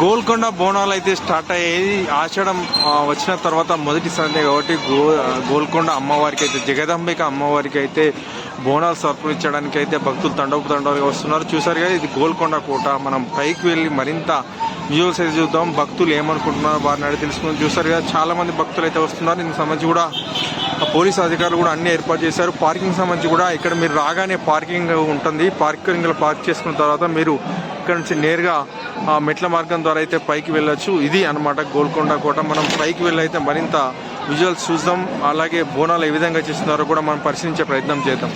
గోల్కొండ బోనాలు అయితే స్టార్ట్ అయ్యాయి. ఆషాఢం వచ్చిన తర్వాత మొదటి సండే కాబట్టి గో గోల్కొండ అమ్మవారికి అయితే జగదాంబిక అమ్మవారికి అయితే బోనాలు సమర్పించడానికి అయితే భక్తులు తండపు తండోలుగా వస్తున్నారు. చూసారు కదా ఇది గోల్కొండ కోట. మనం పైకి వెళ్ళి మరింత వ్యూస్ అయితే చూద్దాం. భక్తులు ఏమనుకుంటున్నారో వారిని అడిగి తెలుసుకుని చూసారు కదా చాలామంది భక్తులు అయితే వస్తున్నారు. దీనికి సంబంధించి కూడా పోలీస్ అధికారులు కూడా అన్ని ఏర్పాటు చేశారు. పార్కింగ్ సంబంధించి కూడా ఇక్కడ మీరు రాగానే పార్కింగ్ ఉంటుంది. పార్కింగ్లో పార్క్ చేసుకున్న తర్వాత మీరు ఇక్కడ నుంచి నేరుగా ఆ మెట్ల మార్గం ద్వారా అయితే పైకి వెళ్ళొచ్చు. ఇది అన్నమాట గోల్కొండ కోట. మనం పైకి వెళ్ళైతే మరింత విజువల్స్ చూద్దాం. అలాగే బోనాలు ఏ విధంగా చేస్తున్నారో కూడా మనం పరిశీలించే ప్రయత్నం చేద్దాం.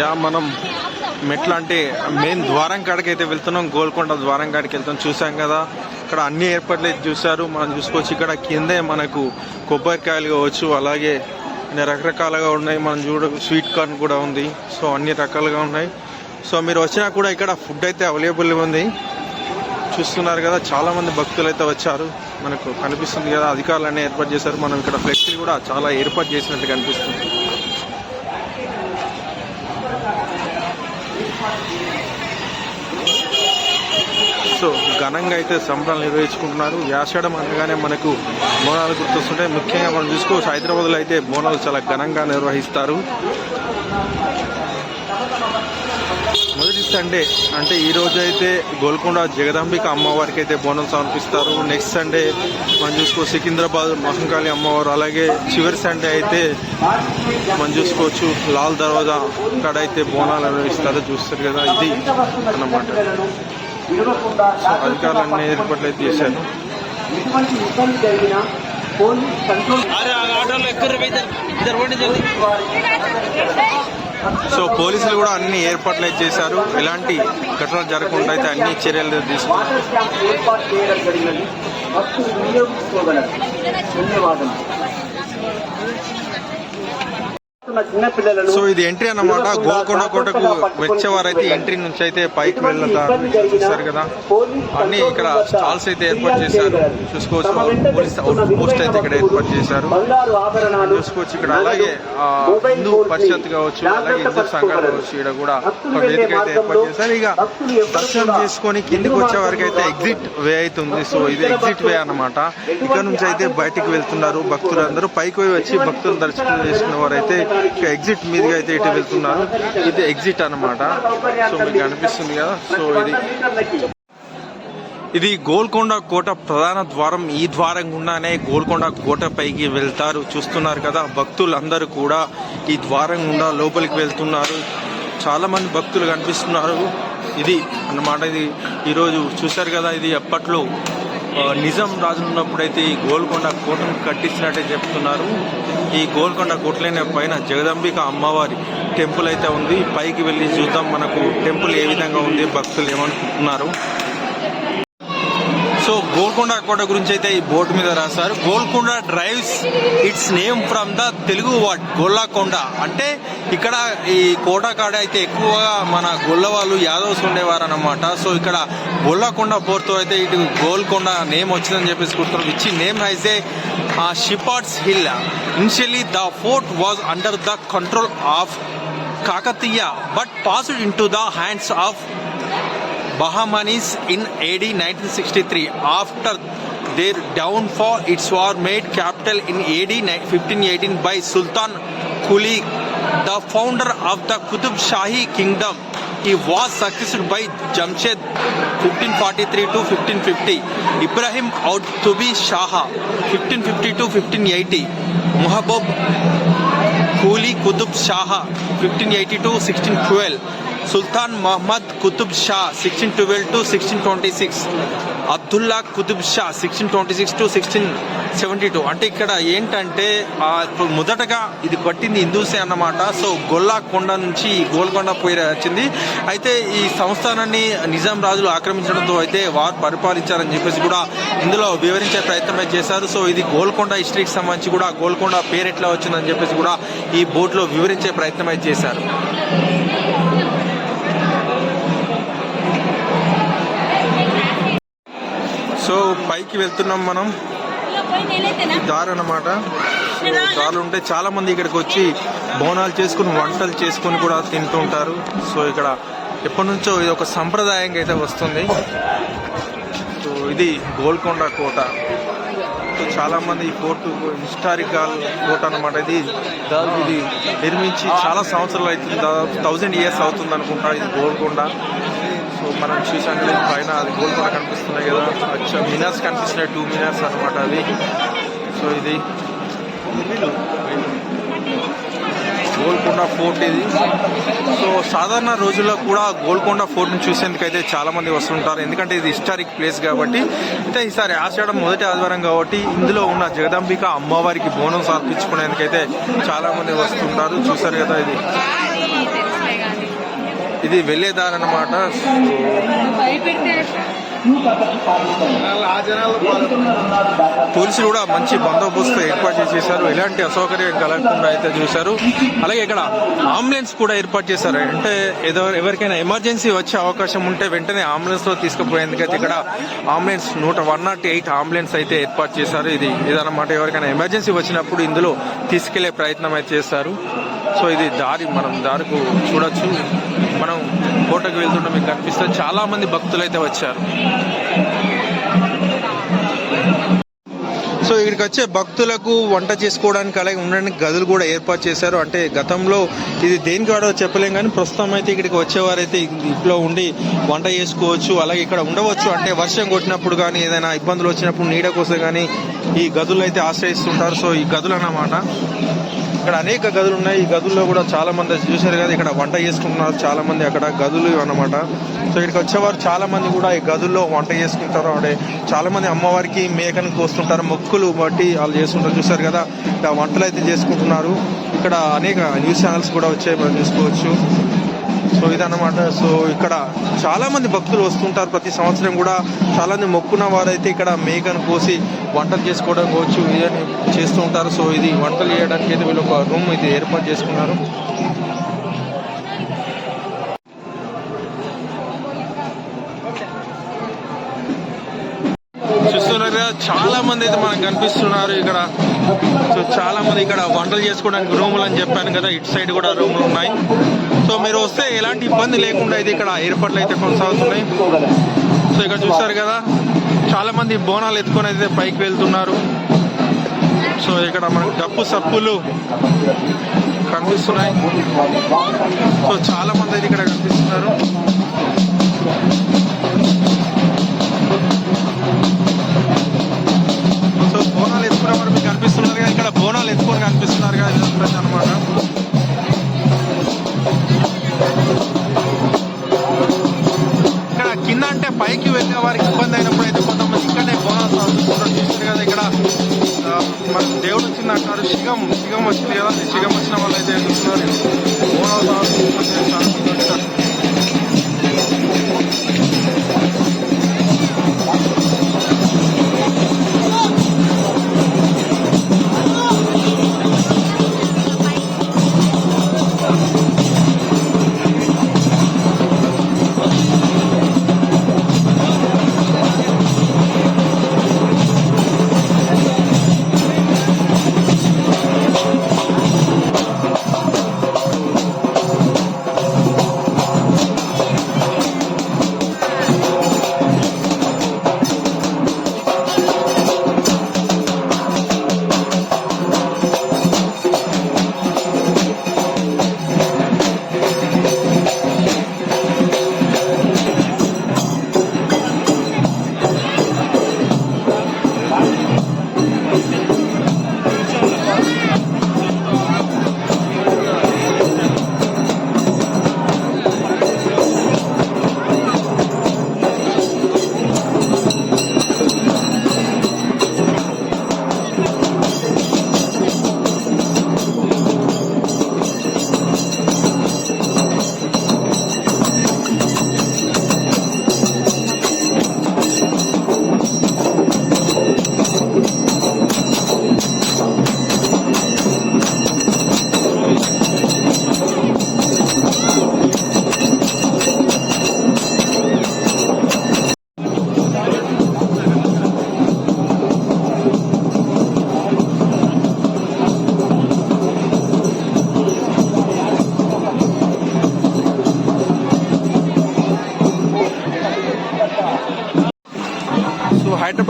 యా మనం మెట్ల అంటే మెయిన్ ద్వారం కాడికి అయితే వెళ్తున్నాం. గోల్కొండ ద్వారం కాడికి వెళ్తాం. చూసాం కదా ఇక్కడ అన్ని ఏర్పాట్లు అయితే చూశారు. మనం చూసుకోవచ్చు ఇక్కడ కిందే మనకు కొబ్బరికాయలు కావచ్చు అలాగే రకరకాలుగా ఉన్నాయి. మనం చూడ స్వీట్ కార్న్ కూడా ఉంది. సో అన్ని రకాలుగా ఉన్నాయి. సో మీరు వచ్చినా కూడా ఇక్కడ ఫుడ్ అయితే అవైలబుల్ ఉంది. చూస్తున్నారు కదా చాలా మంది భక్తులు అయితే వచ్చారు. మనకు కనిపిస్తుంది కదా అధికారులన్నీ ఏర్పాటు చేశారు. మనం ఇక్కడ ఫ్లెక్సీలు కూడా చాలా ఏర్పాటు చేసినట్టు కనిపిస్తుంది. సో ఘనంగా అయితే సంబరాలు నిర్వహించుకుంటున్నారు. యాషాఢం అనగానే మనకు బోనాలు గుర్తొస్తుంటాయి. ముఖ్యంగా మనం చూసుకోవచ్చు హైదరాబాద్లో అయితే బోనాలు చాలా ఘనంగా నిర్వహిస్తారు. మొదటి సండే అంటే ఈ రోజు అయితే గోల్కొండ జగదాంబిక అమ్మవారికి అయితే బోనం సమర్పిస్తారు. నెక్స్ట్ సండే మనం చూసుకో సికింద్రాబాద్ మహంకాళి అమ్మవారు అలాగే చివరి సండే అయితే మనం చూసుకోవచ్చు లాల్ దర్వాజా అక్కడ అయితే బోనాలు నిర్వహిస్తారు. చూస్తారు కదా ఇది అన్నమాట. అధికారులన్నీ ఏర్పాట్లు చేశారు ఎటువంటి ఇబ్బంది జరిగినా పోలీస్ కంట్రోల్ సో పోలీసులు కూడా అన్ని ఏర్పాట్లు అయితే చేశారు. ఎలాంటి ఘటనలు జరగకుండా అయితే అన్ని చర్యలు తీసుకున్నారు. ధన్యవాదాలు సో ఇది ఎంట్రీ అన్నమాట. గోల్కొండ కోటకు వచ్చేవారైతే ఎంట్రీ నుంచి అయితే పైకి వెళ్తారు చూస్తారు కదా. అన్ని ఇక్కడ స్టాల్స్ అయితే ఏర్పాటు చేశారు. చూసుకోవచ్చు పోలీస్ అవుట్ పోస్ట్ అయితే ఇక్కడ ఏర్పాటు చేశారు. చూసుకోవచ్చు ఇక్కడ అలాగే హిందూ పరిషత్ కావచ్చు అలాగే హిందూ సంఘాలు కావచ్చు ఇక్కడ కూడా ఒక వేదిక అయితే ఏర్పాటు చేశారు. ఇక దర్శనం చేసుకొని కిందికి వచ్చే వరకు అయితే ఎగ్జిట్ వే అవుతుంది సో ఇది ఎగ్జిట్ వే అన్నమాట. ఇక్కడ నుంచి అయితే బయటికి వెళ్తున్నారు భక్తులు అందరూ పైకి వచ్చి భక్తులు దర్శనం చేసుకునే వారు అయితే ఇక ఎగ్జిట్ మీదుగా అయితే ఇటు వెళ్తున్నారు ఇది ఎగ్జిట్ అన్నమాట. సో మీకు అనిపిస్తుంది కదా? సో ఇది ఇది గోల్కొండ కోట ప్రధాన ద్వారం. ఈ ద్వారం గుండానే గోల్కొండ కోట పైకి వెళ్తారు. చూస్తున్నారు కదా భక్తులందరూ కూడా ఈ ద్వారం గుండా లోపలికి వెళ్తున్నారు. చాలా మంది భక్తులు కనిపిస్తున్నారు. ఇది అన్నమాట ఇది ఈరోజు చూశారు కదా ఇది అప్పట్లో నిజాం రాజు ఉన్నప్పుడైతే ఈ గోల్కొండ కోటను కట్టించినట్టే చెప్తున్నారు. ఈ గోల్కొండ కోటలైన పైన జగదంబిక అమ్మవారి టెంపుల్ అయితే ఉంది. పైకి వెళ్ళి చూద్దాం మనకు టెంపుల్ ఏ విధంగా ఉంది భక్తులు ఏమనుకుంటున్నారు. గోల్కొండ కోట గురించి అయితే ఈ బోర్డు మీద రాశారు. Golconda derives its name from the Telugu word Gollakonda. అంటే ఇక్కడ ఈ కోట కాడ అయితే ఎక్కువగా మన గొల్ల వాళ్ళు యాదవ్స్ ఉండేవారు అనమాట సో ఇక్కడ గొల్లకొండ పోర్తో అయితే ఇటు గోల్కొండ నేమ్ వచ్చిందని చెప్పేసి కూర్చున్నారు ఇచ్చి name is a shepherds hill. Initially the fort was under the control of Kakatiya but passed into the hands of Bahamanis in AD 1963. After their downfall, it was made capital in AD 1518 by Sultan Quli, the founder of the Qutub Shahi kingdom. He was succeeded by Jamshed 1543 to 1550, Ibrahim Outtubi Shah 1550 to 1580, Muhabab Quli Qutub Shah 1580 to 1612. Sultan Muhammad Qutb Shah sixteen twelve to sixteen twenty six Abdullah Qutb Shah sixteen twenty six to sixteen seventy two అంటే ఇక్కడ ఏంటంటే మొదటగా ఇది పట్టింది హిందూసే అన్నమాట. So Golla కొండ నుంచి గోల్కొండ పోయి వచ్చింది. అయితే ఈ సంస్థానాన్ని నిజాం రాజులు ఆక్రమించడంతో అయితే వారు పరిపాలించారని చెప్పేసి కూడా ఇందులో వివరించే ప్రయత్నం చేశారు. సో ఇది గోల్కొండ హిస్టరీకి సంబంధించి కూడా గోల్కొండ పేరు ఎట్లా వచ్చిందని చెప్పేసి కూడా ఈ బోర్డులో వివరించే ప్రయత్నం అయితే చేశారు. సో పైకి వెళ్తున్నాం మనం. దారి అన్నమాట దారులు ఉంటే చాలా మంది ఇక్కడికి వచ్చి బోనాలు చేసుకుని వంటలు చేసుకొని కూడా తింటుంటారు సో ఇక్కడ ఎప్పటి నుంచో ఇది ఒక సంప్రదాయంగా అయితే వస్తుంది. సో ఇది గోల్కొండ కోట. సో చాలా మంది ఈ ఫోర్ట్ హిస్టారికల్ కోట అన్నమాట. ఇది ఇది నిర్మించి చాలా సంవత్సరాలు అవుతుంది. దాదాపు థౌజండ్ ఇయర్స్ అవుతుంది అనుకుంటా ఇది గోల్కొండ. సో మనం చూసాను పైన అది గోల్కొండ కనిపిస్తున్నాయి కదా. అచ్చా మినర్స్ కనిపిస్తున్నాయి. టూ మినర్స్ అన్నమాట అది సో ఇది. గోల్కొండ ఫోర్ట్ ఇది. సో సాధారణ రోజుల్లో కూడా గోల్కొండ ఫోర్ట్ని చూసేందుకైతే చాలామంది వస్తుంటారు. ఎందుకంటే ఇది హిస్టారిక్ ప్లేస్ కాబట్టి. అయితే ఈసారి ఆషాఢం మొదటి ఆదివారం కాబట్టి ఇందులో ఉన్న జగదాంబిక అమ్మవారికి బోనం సమర్పించుకునేందుకైతే చాలా మంది వస్తుంటారు. చూసారు కదా ఇది. ఇది వెళ్ళేదారి అనమాట పోలీసులు కూడా మంచి బందోబస్తు ఏర్పాటు చేశారు ఎలాంటి అసౌకర్యం కలగకుండా అయితే చూశారు. అలాగే ఇక్కడ అంబులెన్స్ కూడా ఏర్పాటు చేశారు. అంటే ఏదో ఎవరికైనా ఎమర్జెన్సీ వచ్చే అవకాశం ఉంటే వెంటనే అంబులెన్స్లో తీసుకుపోయేందుకైతే ఇక్కడ అంబులెన్స్ నూట వన్ నాట్ ఎయిట్ అంబులెన్స్ అయితే ఏర్పాటు చేశారు. ఇది ఇదన్నమాట ఎవరికైనా ఎమర్జెన్సీ వచ్చినప్పుడు ఇందులో తీసుకెళ్ళే ప్రయత్నం అయితే చేస్తారు. సో ఇది దారి మనం దారికి చూడొచ్చు. మనం కోటకు వెళ్తుంటే మీకు కనిపిస్తుంది చాలా మంది భక్తులు అయితే వచ్చారు. సో ఇక్కడికి వచ్చే భక్తులకు వంట చేసుకోవడానికి అలాగే ఉండడానికి గదులు కూడా ఏర్పాటు చేశారు. అంటే గతంలో ఇది దేనికి వాడో చెప్పలేం కానీ ప్రస్తుతం అయితే ఇక్కడికి వచ్చేవారైతే ఇంట్లో ఉండి వంట చేసుకోవచ్చు అలాగే ఇక్కడ ఉండవచ్చు. అంటే వర్షం కొట్టినప్పుడు కానీ ఏదైనా ఇబ్బందులు వచ్చినప్పుడు నీడ కోసం కానీ ఈ గదులు అయితే ఆశ్రయిస్తుంటారు. సో ఈ గదులు అన్నమాట ఇక్కడ అనేక గదులు ఉన్నాయి. ఈ గదుల్లో కూడా చాలా మంది చూశారు కదా ఇక్కడ వంట చేసుకుంటున్నారు. చాలా మంది అక్కడ గదులు అన్నమాట సో ఇక్కడికి వచ్చేవారు చాలా మంది కూడా ఈ గదుల్లో వంట చేసుకుంటారు. అంటే చాలా మంది అమ్మవారికి మేకను కోస్తుంటారు. మొక్కులు బట్టి వాళ్ళు చేసుకుంటారు. చూశారు కదా ఇక్కడ వంటలు అయితే చేసుకుంటున్నారు. ఇక్కడ అనేక న్యూస్ ఛానల్స్ కూడా వచ్చాయి. మనం చూసుకోవచ్చు. సో ఇదన్నమాట. సో ఇక్కడ చాలా మంది భక్తులు వస్తుంటారు ప్రతి సంవత్సరం కూడా. చాలా మంది మొక్కున్న వారైతే ఇక్కడ మేకను కోసి వంటలు చేసుకోవడం కావచ్చు ఇవన్నీ చేస్తూ ఉంటారు. సో ఇది వంటలు చేయడానికి అయితే వీళ్ళు ఒక రూమ్ ఇది ఏర్పాటు చేసుకున్నారు. చూస్తున్నారు చాలా మంది అయితే మనకు కనిపిస్తున్నారు ఇక్కడ. సో చాలా మంది ఇక్కడ వంటలు చేసుకోవడానికి రూములు అని చెప్పాను కదా ఇటు సైడ్ కూడా రూములు ఉన్నాయి. సో మీరు వస్తే ఎలాంటి ఇబ్బంది లేకుండా అయితే ఇక్కడ ఏర్పాట్లు అయితే కొనసాగుతున్నాయి. సో ఇక్కడ చూస్తారు కదా చాలా మంది బోనాలు ఎత్తుకొని అయితే పైకి వెళ్తున్నారు. సో ఇక్కడ మనకు డప్పు సప్పులు కనిపిస్తున్నాయి. సో చాలా మంది అయితే ఇక్కడ కనిపిస్తున్నారు.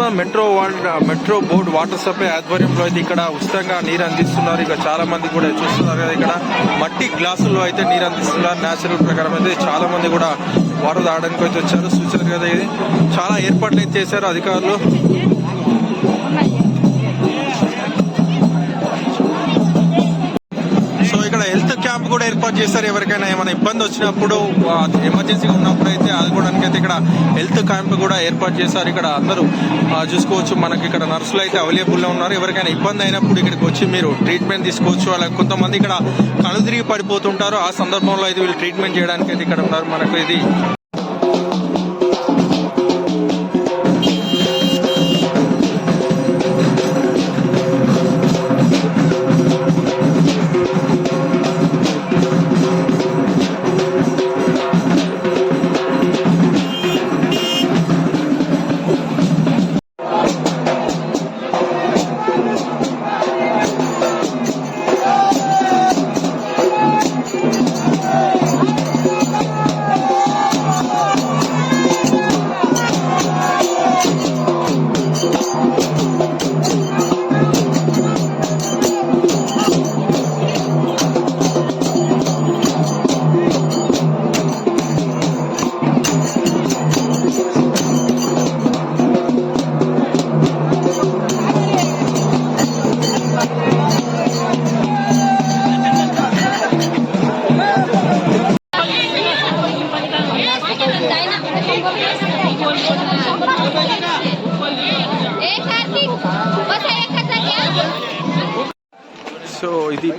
Hyderabad metro water metro board water supply ఆధ్వర్యంలో అయితే ఇక్కడ ఉచితంగా నీరు అందిస్తున్నారు. ఇక చాలా మంది కూడా చూస్తున్నారు కదా ఇక్కడ. మట్టి గ్లాసుల్లో అయితే నీరు అందిస్తున్నారు. న్యాచురల్ ప్రకారం అయితే చాలా మంది కూడా వాటర్ తాగడానికి అయితే వచ్చారు. చూసారు కదా ఇది. చాలా ఏర్పాట్లు అయితే చేశారు అధికారులు. క్యాంప్ కూడా ఏర్పాటు చేశారు. ఎవరికైనా ఏమైనా ఇబ్బంది వచ్చినప్పుడు ఎమర్జెన్సీగా ఉన్నప్పుడు అయితే ఆదుకోవడానికి అయితే ఇక్కడ హెల్త్ క్యాంప్ కూడా ఏర్పాటు చేశారు. ఇక్కడ అందరూ చూసుకోవచ్చు. మనకి ఇక్కడ నర్సులు అయితే అవైలబుల్లో ఉన్నారు. ఎవరికైనా ఇబ్బంది అయినప్పుడు ఇక్కడికి వచ్చి మీరు ట్రీట్మెంట్ తీసుకోవచ్చు. అలా కొంతమంది ఇక్కడ కళ్ళు తిరిగి పడిపోతుంటారు. ఆ సందర్భంలో అయితే వీళ్ళు ట్రీట్మెంట్ చేయడానికి అయితే ఇక్కడ ఉన్నారు. మనకు ఇది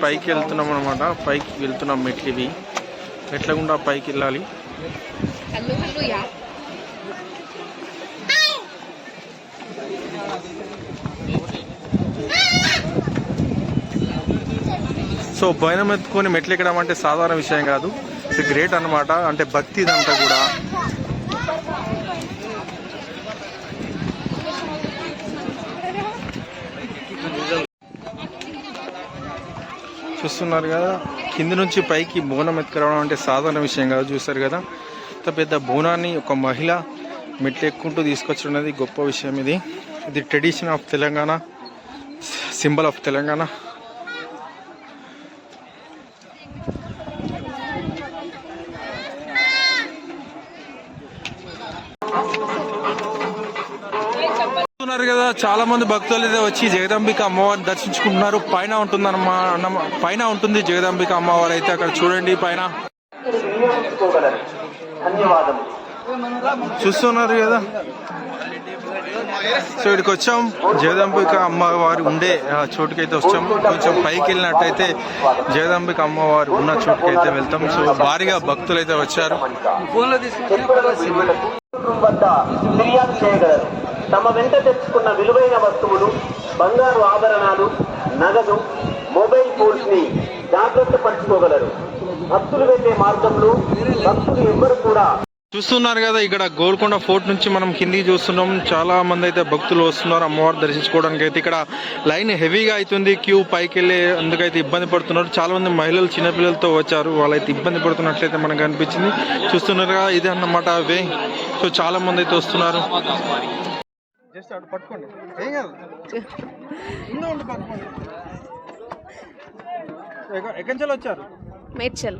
పైకి వెళ్తున్నాం అనమాట పైకి వెళ్తున్నాం మెట్లు ఇవి మెట్ల గుండా పైకి వెళ్ళాలి? సో భయం ఎత్తుకొని మెట్లు ఎక్కడం అంటే సాధారణ విషయం కాదు. ఇట్స్ గ్రేట్ అనమాట అంటే భక్తి ఇదంతా కూడా. చూస్తున్నారు కదా. కింది నుంచి పైకి బోనం ఎత్తుకురావడం అంటే సాధారణ విషయం కాదు చూస్తారు కదా. ఇంత పెద్ద బోనాన్ని ఒక మహిళ మెట్లు ఎక్కుంటూ తీసుకొచ్చున్నది గొప్ప విషయం ఇది. ఇది tradition of Telangana symbol of Telangana చూస్తున్నారు కదా చాలా మంది భక్తులు అయితే వచ్చి జగదాంబిక అమ్మవారిని దర్శించుకుంటున్నారు. పైన ఉంటుందన్నమా అన్నమా పైన ఉంటుంది జగదాంబిక అమ్మవారు అయితే అక్కడ చూడండి పైన. చూస్తున్నారు కదా? సో ఇక్కడికి వచ్చాం. జగదాంబిక అమ్మవారు ఉండే ఆ చోటుకైతే వచ్చాం. కొంచెం పైకి వెళ్ళినట్టయితే జగదాంబిక అమ్మవారు ఉన్న చోటుకైతే వెళ్తాం. సో భారీగా భక్తులు అయితే వచ్చారు చెప్పులకు తమ వెంట తెచ్చుకున్న విలువైన వస్తువులు బంగారు ఆభరణాలు నగదు మొబైల్ ఫోన్స్ని జాగ్రత్త పరచుకోగలరు. భక్తులు వెళ్ళే మార్గంలో భక్తులు ఎవ్వరు కూడా చూస్తున్నారు కదా ఇక్కడ గోల్కొండ ఫోర్ట్ నుంచి మనం కిందికి చూస్తున్నాం. చాలా మంది అయితే భక్తులు వస్తున్నారు అమ్మవారు దర్శించుకోవడానికి అయితే. ఇక్కడ లైన్ హెవీగా అవుతుంది క్యూ పైకి వెళ్ళే అందుకైతే ఇబ్బంది పడుతున్నారు. చాలా మంది మహిళలు చిన్నపిల్లలతో వచ్చారు. వాళ్ళైతే ఇబ్బంది పడుతున్నట్లయితే మనకు అనిపించింది. చూస్తున్నారు కదా ఇదే అన్నమాట వే సో చాలా మంది అయితే వస్తున్నారు. జస్ట్ అటు పట్టుకోండి. ఏం కాదు. ఉండి పట్టుకోండి. ఎక్క- ఎక్కడి నుంచి వచ్చారు? మేడ్చల్.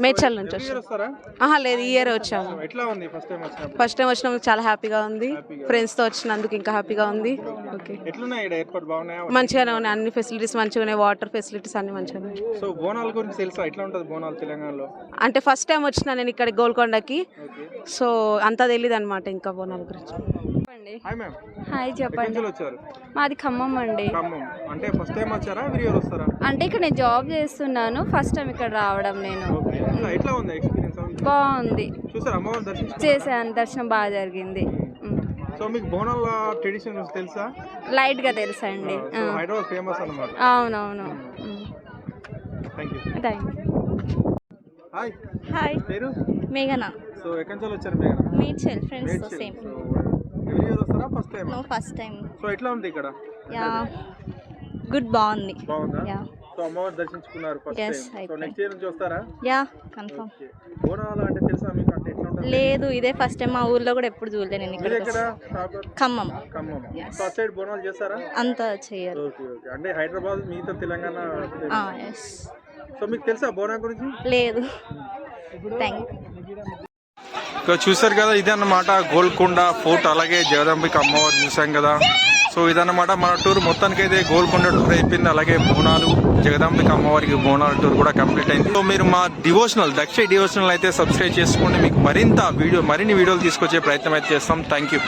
మేడ్చల్ నుంచి ఎవ్రీ ఇయర్ వస్తారా? ఆహా లేదు ఈ ఇయర్ వచ్చాము. ఎట్లా ఉంది ఫస్ట్ టైం వచ్చినప్పుడు? ఫస్ట్ టైం వచ్చినందుకు చాలా హ్యాపీగా ఉంది. ఫ్రెండ్స్తో వచ్చినందుకు ఇంకా హ్యాపీగా ఉంది. ఓకే ఎట్లున్నాయి ఇక్కడ ఎయిర్పోర్ట్ బాగున్నాయా? మంచిగానే ఉన్నాయి. అన్ని ఫెసిలిటీస్ మంచిగా ఉన్నాయి. వాటర్ ఫెసిలిటీస్ అన్ని మంచిగా ఉన్నాయి. సో బోనాల గురించి తెలుసా? ఎట్లా ఉంటుంది బోనాలు తెలంగాణలో? అంటే ఫస్ట్ టైం వచ్చిన నేను ఇక్కడ గోల్కొండకి. సో అంతా తెలియదు అనమాట ఇంకా బోనాల గురించి. హాయ్ మ్యామ్ హాయ్ చెప్పండి. వచ్చారు? మాది ఖమ్మం అండి. ఖమ్మం. అంటే ఫస్ట్ టైం వచ్చారా? వస్తారా? అంటే ఇక్కడ నేను జాబ్ చేస్తున్నాను. ఫస్ట్ టైం ఇక్కడ రావడం నేను. ఎట్లా ఉంది ఎక్స్పీరియన్స్ బాగుంది. చూసారు అమ్మవారిని దర్శించు చేశాను. దర్శనం బాగా జరిగింది. సో మీకు బోనాల ట్రెడిషన్ గురించి తెలుసా లైట్గా తెలుసా అండి హైదరాబాద్ ఫేమస్ అన్నమాట. అవునవును. Thank you thank you hi hi పేరు? మేఘనా. సో ఎక్కడి నుంచి వచ్చారు meet friends same first time no first time so ఎట్లా ఉంది ఇక్కడ? యా గుడ్ బాగుంది. బాగుందా? యా సో అమ్మవారు దర్శించుకున్నారు ఫస్ట్ Yes, టైం సో అయిపోయింది. నెక్స్ట్ ఇయర్ నుంచి వస్తారా? యా కన్ఫర్మ్ ఓకే బోనాలు అంటే తెలుసా మీకు? అంటే ఎట్లా ఉంటుంది? లేదు ఇదే ఫస్ట్ టైం మా ఊర్లో కూడా ఎప్పుడు చూడలేదు నేను మీరు ఇక్కడ ఎక్కడ? ప్రాపర్ ఖమ్మం. ఖమ్మం. సో అటు సైడ్ బోనాలు చేస్తారా? అంత చేయరు. ఓకే ఓకే అంటే హైదరాబాద్ మిగతా తెలంగాణ ఎస్ సో మీకు తెలుసా బోనా గురించి? లేదు. థ్యాంక్ సో చూసారు కదా ఇదన్నమాట అన్నమాట గోల్కొండ ఫోర్ట్ అలాగే జగదంబిక అమ్మవారు చూసాం కదా. సో ఇదన్నమాట మన టూర్. మొత్తానికి అయితే గోల్కొండ టూర్ అయిపోయింది అలాగే బోనాలు జగదాంబిక అమ్మవారికి బోనాల టూర్ కూడా కంప్లీట్ అయింది. సో మీరు మా డివోషనల్ దక్ష డివోషనల్ అయితే సబ్స్క్రైబ్ చేసుకోండి. మీకు మరింత వీడియో మరిన్ని వీడియోలు తీసుకొచ్చే ప్రయత్నం అయితే చేస్తాం. Thank you.